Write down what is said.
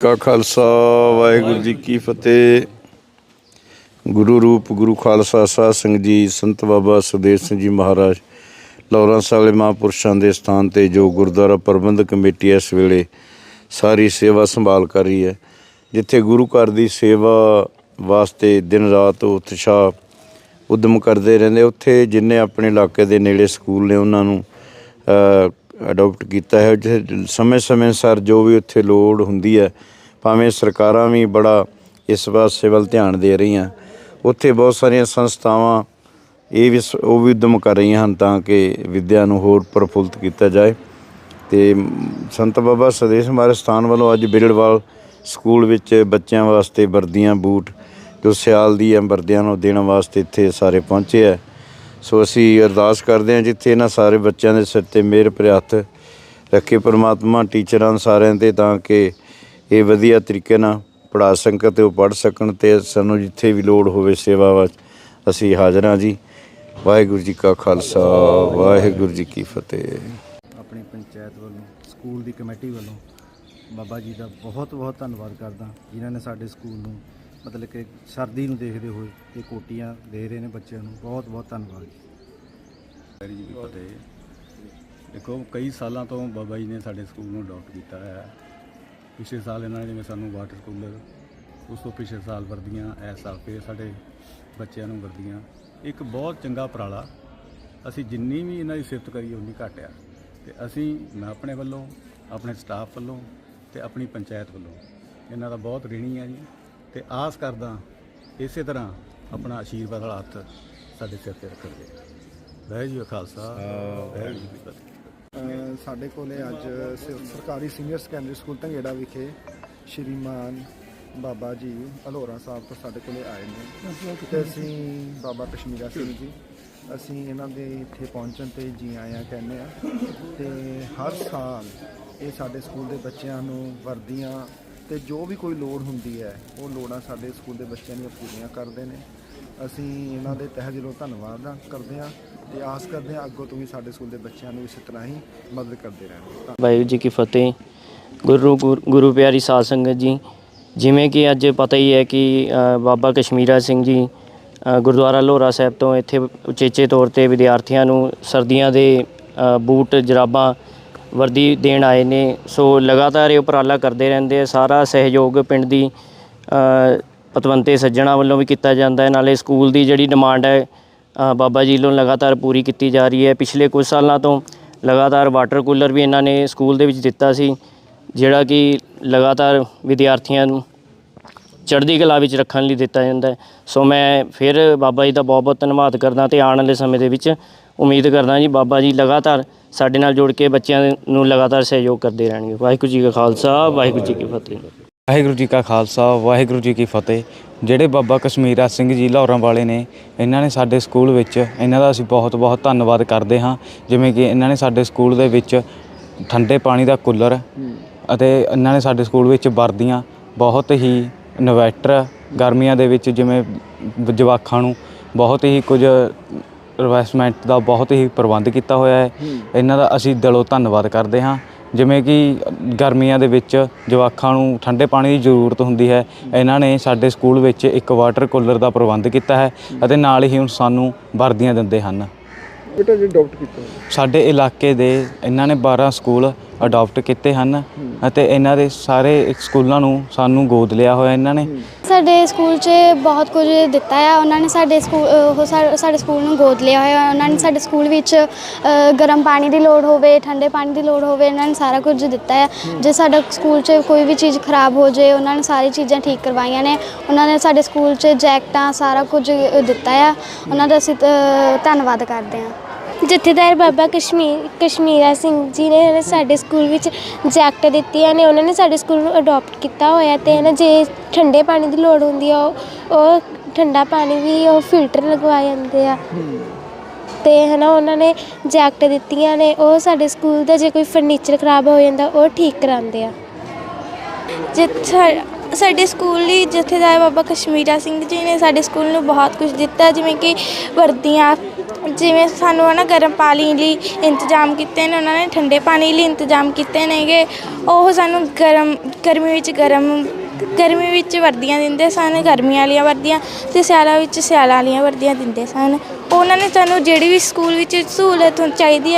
ਕਾ ਖਾਲਸਾ, ਵਾਹਿਗੁਰੂ ਜੀ ਕੀ ਫਤਿਹ। ਗੁਰੂ ਰੂਪ, ਗੁਰੂ ਖਾਲਸਾ, ਸਾਧ ਸੰਗਤ ਜੀ, ਸੰਤ ਬਾਬਾ ਸੁਦੇਵ ਸਿੰਘ ਜੀ ਮਹਾਰਾਜ ਲੌਰੈਂਸ ਵਾਲੇ ਮਹਾਂਪੁਰਸ਼ਾਂ ਦੇ ਸਥਾਨ ਤੇ ਜੋ ਗੁਰਦੁਆਰਾ ਪ੍ਰਬੰਧਕ ਕਮੇਟੀ ਇਸ ਵੇਲੇ ਸਾਰੀ ਸੇਵਾ ਸੰਭਾਲ ਕਰ ਰਹੀ ਹੈ, ਜਿੱਥੇ ਗੁਰੂ ਘਰ ਦੀ ਸੇਵਾ ਵਾਸਤੇ ਦਿਨ ਰਾਤ ਉਤਸ਼ਾਹ ਉਦਮ ਕਰਦੇ ਰਹਿੰਦੇ। ਉੱਥੇ ਜਿੰਨੇ ਆਪਣੇ ਇਲਾਕੇ ਦੇ ਨੇੜੇ ਸਕੂਲ ਨੇ, ਉਹਨਾਂ ਨੂੰ ਅਡਾਪਟ ਕੀਤਾ ਹੈ। ਜਿੱਥੇ ਸਮੇਂ-ਸਮੇਂ ਅਨੁਸਾਰ ਜੋ ਵੀ ਉੱਥੇ ਲੋੜ ਹੁੰਦੀ ਹੈ, ਭਾਵੇਂ ਸਰਕਾਰਾਂ ਵੀ ਬੜਾ ਇਸ ਪਾਸੇ ਵੱਲ ਧਿਆਨ ਦੇ ਰਹੀਆਂ, ਉੱਥੇ ਬਹੁਤ ਸਾਰੀਆਂ ਸੰਸਥਾਵਾਂ ਇਹ ਵੀ ਸ- ਉਹ ਵੀ ਉਦਮ ਕਰ ਰਹੀਆਂ ਹਨ ਤਾਂ ਕਿ ਵਿਦਿਆ ਨੂੰ ਹੋਰ ਪ੍ਰਫੁੱਲਤ ਕੀਤਾ ਜਾਏ। ਤੇ ਸੰਤ ਬਾਬਾ ਸਦੇਸ਼ ਮਹਾਰਾਜ ਸਥਾਨ ਵੱਲੋਂ ਅੱਜ ਬਿਰੜਵਾਲ ਸਕੂਲ ਵਿੱਚ ਬੱਚਿਆਂ ਵਾਸਤੇ ਵਰਦੀਆਂ, ਬੂਟ ਜੋ ਸਿਆਲ ਦੀ ਹੈ, ਵਰਦੀਆਂ ਨੂੰ ਦੇਣ ਵਾਸਤੇ ਇੱਥੇ ਸਾਰੇ ਪਹੁੰਚੇ ਹੈ। ਸੋ ਅਸੀਂ ਅਰਦਾਸ ਕਰਦੇ ਹਾਂ ਜਿੱਥੇ ਇਹਨਾਂ ਸਾਰੇ ਬੱਚਿਆਂ ਦੇ ਸਿਰ ਤੇ ਮਿਹਰ ਭਰਿਆ ਰੱਖੇ ਪ੍ਰਮਾਤਮਾ, ਟੀਚਰਾਂ ਸਾਰਿਆਂ ਤੇ ਤਾਂ ਕਿ ਇਹ ਵਧੀਆ ਤਰੀਕੇ ਨਾਲ ਪੜ੍ਹਾ ਸਕਣ ਤੇ ਉਹ ਪੜ੍ਹ ਸਕਣ ਤੇ ਸਾਨੂੰ ਜਿੱਥੇ ਵੀ ਲੋੜ ਹੋਵੇ ਸੇਵਾ ਵਿੱਚ ਅਸੀਂ ਹਾਜ਼ਰ ਹਾਂ ਜੀ। ਵਾਹਿਗੁਰੂ ਜੀ ਕਾ ਖਾਲਸਾ, ਵਾਹਿਗੁਰੂ ਜੀ ਕੀ ਫਤਿਹ। ਆਪਣੀ ਪੰਚਾਇਤ ਵੱਲੋਂ, ਸਕੂਲ ਦੀ ਕਮੇਟੀ ਵੱਲੋਂ ਬਾਬਾ ਜੀ ਦਾ ਬਹੁਤ ਬਹੁਤ ਧੰਨਵਾਦ ਕਰਦਾ, ਜਿਨ੍ਹਾਂ ਨੇ ਸਾਡੇ ਸਕੂਲ ਨੂੰ ਮਤਲਬ ਕਿ ਸਰਦੀ ਨੂੰ ਦੇਖਦੇ ਹੋਏ ਇਹ ਕੋਟੀਆਂ ਦੇ ਰਹੇ ਨੇ ਬੱਚਿਆਂ ਨੂੰ। ਬਹੁਤ ਬਹੁਤ ਧੰਨਵਾਦ ਜੀ। ਵਾਹਿਗੁਰੂ ਜੀ ਫਤਿਹ ਦੇਖੋ, ਕਈ ਸਾਲਾਂ ਤੋਂ ਬਾਬਾ ਜੀ ਨੇ ਸਾਡੇ ਸਕੂਲ ਨੂੰ ਅਡਾਪਟ ਕੀਤਾ ਹੈ। ਪਿਛਲੇ ਸਾਲ ਇਹਨਾਂ ਨੇ ਜਿਵੇਂ ਸਾਨੂੰ ਵਾਟਰ ਕੂਲਰ ਉਸ ਤੋਂ ਪਿਛਲੇ ਸਾਲ ਵਰਦੀਆਂ ਇਸ ਸਾਲ ਫੇਰ ਸਾਡੇ ਬੱਚਿਆਂ ਨੂੰ ਵਰਦੀਆਂ। ਇੱਕ ਬਹੁਤ ਚੰਗਾ ਉਪਰਾਲਾ, ਅਸੀਂ ਜਿੰਨੀ ਵੀ ਇਹਨਾਂ ਦੀ ਸਿਫਤ ਕਰੀਏ ਉਨੀ ਘੱਟ ਆ। ਤੇ ਅਸੀਂ, ਮੈਂ ਆਪਣੇ ਵੱਲੋਂ, ਆਪਣੇ ਸਟਾਫ ਵੱਲੋਂ ਤੇ ਆਪਣੀ ਪੰਚਾਇਤ ਵੱਲੋਂ, ਇਹਨਾਂ ਦਾ ਬਹੁਤ ਰਿਣੀ ਆ ਜੀ। ਤੇ ਆਸ ਕਰਦਾ ਇਸੇ ਤਰ੍ਹਾਂ ਆਪਣਾ ਆਸ਼ੀਰਵਾਦ ਵਾਲਾ ਹੱਥ ਸਾਡੇ ਸਿਰ ਤੇ ਰੱਖਣਗੇ ਵਾਹਿਗੁਰੂ ਜੀ ਕਾ ਖਾਲਸਾ ਵਾਹਿਗੁਰੂ ਜੀ ਕੀ ਫਤਿਹ। ਅ, ਸਾਡੇ ਕੋਲੇ ਅੱਜ ਸ- ਸਰਕਾਰੀ ਸੀਨੀਅਰ ਸੈਕੰਡਰੀ ਸਕੂਲ ਢੰਗੇੜਾ ਵਿਖੇ ਸ਼੍ਰੀਮਾਨ ਬਾਬਾ ਜੀ ਅਲੋਰਾ ਸਾਹਿਬ ਤੋਂ ਸਾਡੇ ਕੋਲੇ ਆਏ ਨੇ। ਤੇ ਅਸੀਂ ਬਾਬਾ ਕਸ਼ਮੀਰਾ ਸਿੰਘ ਜੀ ਅਸੀਂ ਇਹਨਾਂ ਦੇ ਇੱਥੇ ਪਹੁੰਚਣ ਤੇ ਜੀ ਆਇਆਂ ਕਹਿੰਦੇ ਆ ਤੇ ਹਰ ਸਾਲ ਇਹ ਸਾਡੇ ਸਕੂਲ ਦੇ ਬੱਚਿਆਂ ਨੂੰ ਵਰਦੀਆਂ ਤੇ ਜੋ ਵੀ ਕੋਈ ਲੋੜ ਹੁੰਦੀ ਹੈ, ਉਹ ਲੋੜਾਂ ਸਾਡੇ ਸਕੂਲ ਦੇ ਬੱਚਿਆਂ ਦੀਆਂ ਪੂਰੀਆਂ ਕਰਦੇ ਨੇ। ਅਸੀਂ ਇਹਨਾਂ ਦੇ ਤਹਿ ਦਿਲੋਂ ਧੰਨਵਾਦ ਕਰਦੇ ਹਾਂ ਤੇ ਆਸ ਕਰਦੇ ਹਾਂ ਅੱਗੋਂ ਤੋਂ ਵੀ ਸਾਡੇ ਸਕੂਲ ਦੇ ਬੱਚਿਆਂ ਨੂੰ ਇਸੇ ਤਰ੍ਹਾਂ ਹੀ ਮਦਦ ਕਰਦੇ ਰਹਿਣ। ਵਾਹਿਗੁਰੂ ਜੀ ਕੀ ਫਤਿਹ। ਗੁਰੂ ਗੁਰ- ਗੁਰੂ ਪਿਆਰੀ ਸਾਧ ਸੰਗਤ ਜੀ, ਜਿਵੇਂ ਕਿ ਅੱਜ ਪਤਾ ਹੀ ਹੈ ਕਿ ਬਾਬਾ ਕਸ਼ਮੀਰਾ ਸਿੰਘ ਜੀ ਗੁਰਦੁਆਰਾ ਲੋਰਾ ਸਾਹਿਬ ਤੋਂ ਇੱਥੇ ਉਚੇਚੇ ਤੌਰ ਤੇ ਵਿਦਿਆਰਥੀਆਂ ਨੂੰ ਸਰਦੀਆਂ ਦੇ ਬੂਟ, ਜਰਾਬਾਂ ਵਰਦੀ ਦੇਣ ਆਏ ਨੇ। ਸੋ ਲਗਾਤਾਰ ਇਹ ਉਪਰਾਲਾ ਕਰਦੇ ਰਹਿੰਦੇ ਆ। ਸਾਰਾ ਸਹਿਯੋਗ ਪਿੰਡ ਦੀ ਪਤਵੰਤੇ ਸੱਜਣਾ ਵੱਲੋਂ ਵੀ ਕੀਤਾ ਜਾਂਦਾ ਹੈ। ਨਾਲੇ ਸਕੂਲ ਦੀ ਜਿਹੜੀ ਡਿਮਾਂਡ ਹੈ ਬਾਬਾ ਜੀ ਵੱਲੋਂ ਲਗਾਤਾਰ ਪੂਰੀ ਕੀਤੀ ਜਾ ਰਹੀ ਹੈ। ਪਿਛਲੇ ਕੁਝ ਸਾਲਾਂ ਤੋਂ ਲਗਾਤਾਰ ਵਾਟਰ ਕੂਲਰ ਵੀ ਇਹਨਾਂ ਨੇ ਸਕੂਲ ਦੇ ਵਿੱਚ ਦਿੱਤਾ ਸੀ, ਜਿਹੜਾ ਕਿ ਲਗਾਤਾਰ ਵਿਦਿਆਰਥੀਆਂ ਨੂੰ ਚੜ੍ਹਦੀ ਕਲਾ ਵਿੱਚ ਰੱਖਣ ਲਈ ਦਿੱਤਾ ਜਾਂਦਾ ਹੈ। ਸੋ ਮੈਂ ਫਿਰ ਬਾਬਾ ਜੀ ਦਾ ਬਹੁਤ ਬਹੁਤ ਧੰਨਵਾਦ ਕਰਦਾ ਤੇ ਆਉਣ ਵਾਲੇ ਸਮੇਂ ਦੇ ਵਿੱਚ ਉਮੀਦ ਕਰਦਾ ਜੀ ਬਾਬਾ ਜੀ ਲਗਾਤਾਰ ਸਾਡੇ ਨਾਲ ਜੁੜ ਕੇ ਬੱਚਿਆਂ ਨੂੰ ਲਗਾਤਾਰ ਸਹਿਯੋਗ ਕਰਦੇ ਰਹਿਣਗੇ। ਵਾਹਿਗੁਰੂ ਜੀ ਕਾ ਖਾਲਸਾ ਵਾਹਿਗੁਰੂ ਜੀ ਕੀ ਫਤਿਹ। ਵਾਹਿਗੁਰੂ ਜੀ ਕਾ ਖਾਲਸਾ ਵਾਹਿਗੁਰੂ ਜੀ ਕੀ ਫਤਿਹ। ਜਿਹੜੇ ਬਾਬਾ ਕਸ਼ਮੀਰਾ ਸਿੰਘ ਜੀ ਲਾਹੌਰਾਂ ਵਾਲੇ ਨੇ ਇਹਨਾਂ ਨੇ ਸਾਡੇ ਸਕੂਲ ਵਿੱਚ ਇਹਨਾਂ ਦਾ ਅਸੀਂ ਬਹੁਤ ਬਹੁਤ ਧੰਨਵਾਦ ਕਰਦੇ ਹਾਂ। ਜਿਵੇਂ ਕਿ ਇਹਨਾਂ ਨੇ ਸਾਡੇ ਸਕੂਲ ਦੇ ਵਿੱਚ ਠੰਡੇ ਪਾਣੀ ਦਾ ਕੂਲਰ ਅਤੇ ਇਹਨਾਂ ਨੇ ਸਾਡੇ ਸਕੂਲ ਵਿੱਚ ਵਰਦੀਆਂ ਬਹੁਤ ਹੀ ਇਨਵੈਟਰ ਗਰਮੀਆਂ ਦੇ ਵਿੱਚ ਜਿਵੇਂ ਜਵਾਕਾਂ ਨੂੰ ਬਹੁਤ ਹੀ ਕੁਝ ਇਨਵੈਸਟਮੈਂਟ ਦਾ ਬਹੁਤ ਹੀ ਪ੍ਰਬੰਧ ਕੀਤਾ ਹੋਇਆ ਹੈ। ਇਹਨਾਂ ਦਾ ਅਸੀਂ ਦਿਲੋਂ ਧੰਨਵਾਦ ਕਰਦੇ ਹਾਂ। ਜਿਵੇਂ ਕਿ ਗਰਮੀਆਂ ਦੇ ਵਿੱਚ ਜਵਾਕਾਂ ਨੂੰ ਠੰਡੇ ਪਾਣੀ ਦੀ ਜ਼ਰੂਰਤ ਹੁੰਦੀ ਹੈ। ਇਹਨਾਂ ਨੇ ਸਾਡੇ ਸਕੂਲ ਵਿੱਚ ਇੱਕ ਵਾਟਰ ਕੂਲਰ ਦਾ ਪ੍ਰਬੰਧ ਕੀਤਾ ਹੈ ਅਤੇ ਨਾਲ ਹੀ ਹੁਣ ਸਾਨੂੰ ਵਰਦੀਆਂ ਦਿੰਦੇ ਹਨ। ਬੇਟਾ ਜੀ ਡਾਕਟਰ ਕੀਤਾ। ਸਾਡੇ ਇਲਾਕੇ ਦੇ ਇਹਨਾਂ ਨੇ 12 ਸਕੂਲ ਅਡਾਪਟ ਕੀਤੇ ਹਨ ਅਤੇ ਇਹਨਾਂ ਦੇ ਸਾਰੇ ਸਕੂਲਾਂ ਨੂੰ ਸਾਨੂੰ ਗੋਦ ਲਿਆ ਹੋਇਆ ਇਹਨਾਂ ਨੇ। ਸਾਡੇ ਸਕੂਲ 'ਚ ਬਹੁਤ ਕੁਝ ਦਿੱਤਾ ਆ। ਉਹਨਾਂ ਨੇ ਸਾਡੇ ਸਕੂਲ ਉਹ ਸਾਡੇ ਸਕੂਲ ਨੂੰ ਗੋਦ ਲਿਆ ਹੋਇਆ। ਉਹਨਾਂ ਨੇ ਸਾਡੇ ਸਕੂਲ ਵਿੱਚ ਗਰਮ ਪਾਣੀ ਦੀ ਲੋੜ ਹੋਵੇ, ਠੰਡੇ ਪਾਣੀ ਦੀ ਲੋੜ ਹੋਵੇ, ਇਹਨਾਂ ਨੇ ਸਾਰਾ ਕੁਝ ਦਿੱਤਾ ਹੈ ਜੇ ਸਾਡਾ ਸਕੂਲ 'ਚ ਕੋਈ ਵੀ ਚੀਜ਼ ਖਰਾਬ ਹੋ ਜਾਏ ਉਹਨਾਂ ਨੇ ਸਾਰੀ ਚੀਜ਼ਾਂ ਠੀਕ ਕਰਵਾਈਆਂ ਨੇ। ਉਹਨਾਂ ਨੇ ਸਾਡੇ ਸਕੂਲ 'ਚ ਜੈਕਟਾਂ, ਸਾਰਾ ਕੁਝ ਦਿੱਤਾ ਆ। ਉਹਨਾਂ ਦਾ ਅਸੀਂ ਧੰਨਵਾਦ ਕਰਦੇ ਹਾਂ। ਜਥੇਦਾਰ ਬਾਬਾ ਕਸ਼ਮੀਰ, ਕਸ਼ਮੀਰਾ ਸਿੰਘ ਜੀ ਨੇ ਸਾਡੇ ਸਕੂਲ ਵਿੱਚ ਜੈਕਟ ਦਿੱਤੀਆਂ ਨੇ ਉਹਨਾਂ ਨੇ ਸਾਡੇ ਸਕੂਲ ਨੂੰ ਅਡਾਪਟ ਕੀਤਾ ਹੋਇਆ ਤੇ ਨਾ ਜੇ ਠੰਡੇ ਪਾਣੀ ਦੀ ਲੋੜ ਹੁੰਦੀ ਆ, ਉਹ ਉਹ ਠੰਡਾ ਪਾਣੀ ਵੀ ਉਹ ਫਿਲਟਰ ਲਗਵਾ ਜਾਂਦੇ ਆ। ਤੇ ਹਨਾ ਉਹਨਾਂ ਨੇ ਜੈਕਟ ਦਿੱਤੀਆਂ ਨੇ, ਉਹ ਸਾਡੇ ਸਕੂਲ ਦਾ ਜੇ ਕੋਈ ਫਰਨੀਚਰ ਖਰਾਬ ਹੋ ਜਾਂਦਾ, ਉਹ ਠੀਕ ਕਰਾਉਂਦੇ ਆ। ਜਿੱਥੇ ਸਾਡੇ ਸਕੂਲ ਲਈ ਜਥੇਦਾਰ ਬਾਬਾ ਕਸ਼ਮੀਰਾ ਸਿੰਘ ਜੀ ਨੇ ਸਾਡੇ ਸਕੂਲ ਨੂੰ ਬਹੁਤ ਕੁਝ ਦਿੱਤਾ, ਜਿਵੇਂ ਕਿ ਵਰਦੀਆਂ, ਜਿਵੇਂ ਸਾਨੂੰ ਹਨਾ ਗਰਮ ਪਾਣੀ ਲਈ ਇੰਤਜ਼ਾਮ ਕੀਤੇ ਨੇ, ਉਹਨਾਂ ਨੇ ਠੰਡੇ ਪਾਣੀ ਲਈ ਇੰਤਜ਼ਾਮ ਕੀਤੇ ਨੇਗੇ। ਉਹ ਸਾਨੂੰ ਗਰਮ, ਗਰਮੀ ਵਿੱਚ ਗਰਮ, ਗਰਮੀ ਵਿੱਚ ਵਰਦੀਆਂ ਦਿੰਦੇ ਸਨ, ਗਰਮੀਆਂ ਵਾਲੀਆਂ ਵਰਦੀਆਂ ਤੇ ਸਿਆਲਾਂ ਵਿੱਚ ਸਿਆਲਾਂ ਵਾਲੀਆਂ ਵਰਦੀਆਂ ਦਿੰਦੇ ਸਨ। ਉਹਨਾਂ ਨੇ ਸਾਨੂੰ ਜਿਹੜੀ ਵੀ ਸਕੂਲ ਵਿੱਚ ਸਹੂਲਤ ਚਾਹੀਦੀ ਹੈ